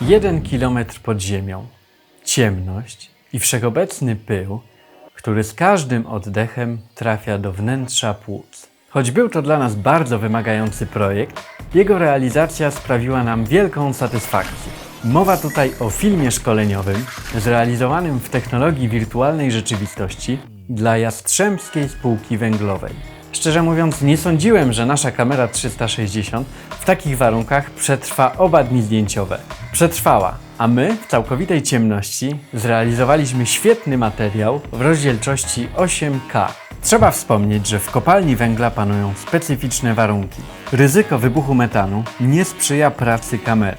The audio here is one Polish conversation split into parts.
Jeden kilometr pod ziemią, ciemność i wszechobecny pył, który z każdym oddechem trafia do wnętrza płuc. Choć był to dla nas bardzo wymagający projekt, jego realizacja sprawiła nam wielką satysfakcję. Mowa tutaj o filmie szkoleniowym zrealizowanym w technologii wirtualnej rzeczywistości dla Jastrzębskiej Spółki Węglowej. Szczerze mówiąc, nie sądziłem, że nasza kamera 360 w takich warunkach przetrwa oba dni zdjęciowe. Przetrwała, a my w całkowitej ciemności zrealizowaliśmy świetny materiał w rozdzielczości 8K. Trzeba wspomnieć, że w kopalni węgla panują specyficzne warunki. Ryzyko wybuchu metanu nie sprzyja pracy kamery.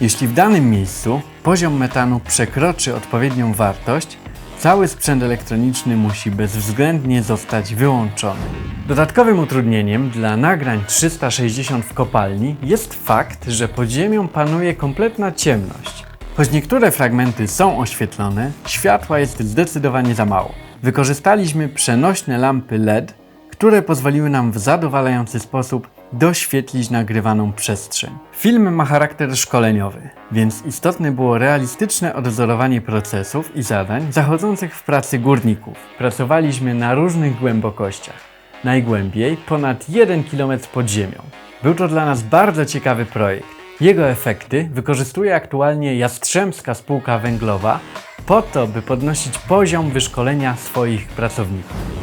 Jeśli w danym miejscu poziom metanu przekroczy odpowiednią wartość, cały sprzęt elektroniczny musi bezwzględnie zostać wyłączony. Dodatkowym utrudnieniem dla nagrań 360 w kopalni jest fakt, że pod ziemią panuje kompletna ciemność. Choć niektóre fragmenty są oświetlone, światła jest zdecydowanie za mało. Wykorzystaliśmy przenośne lampy LED, które pozwoliły nam w zadowalający sposób doświetlić nagrywaną przestrzeń. Film ma charakter szkoleniowy, więc istotne było realistyczne odwzorowanie procesów i zadań zachodzących w pracy górników. Pracowaliśmy na różnych głębokościach. Najgłębiej ponad 1 km pod ziemią. Był to dla nas bardzo ciekawy projekt. Jego efekty wykorzystuje aktualnie Jastrzębska Spółka Węglowa po to, by podnosić poziom wyszkolenia swoich pracowników.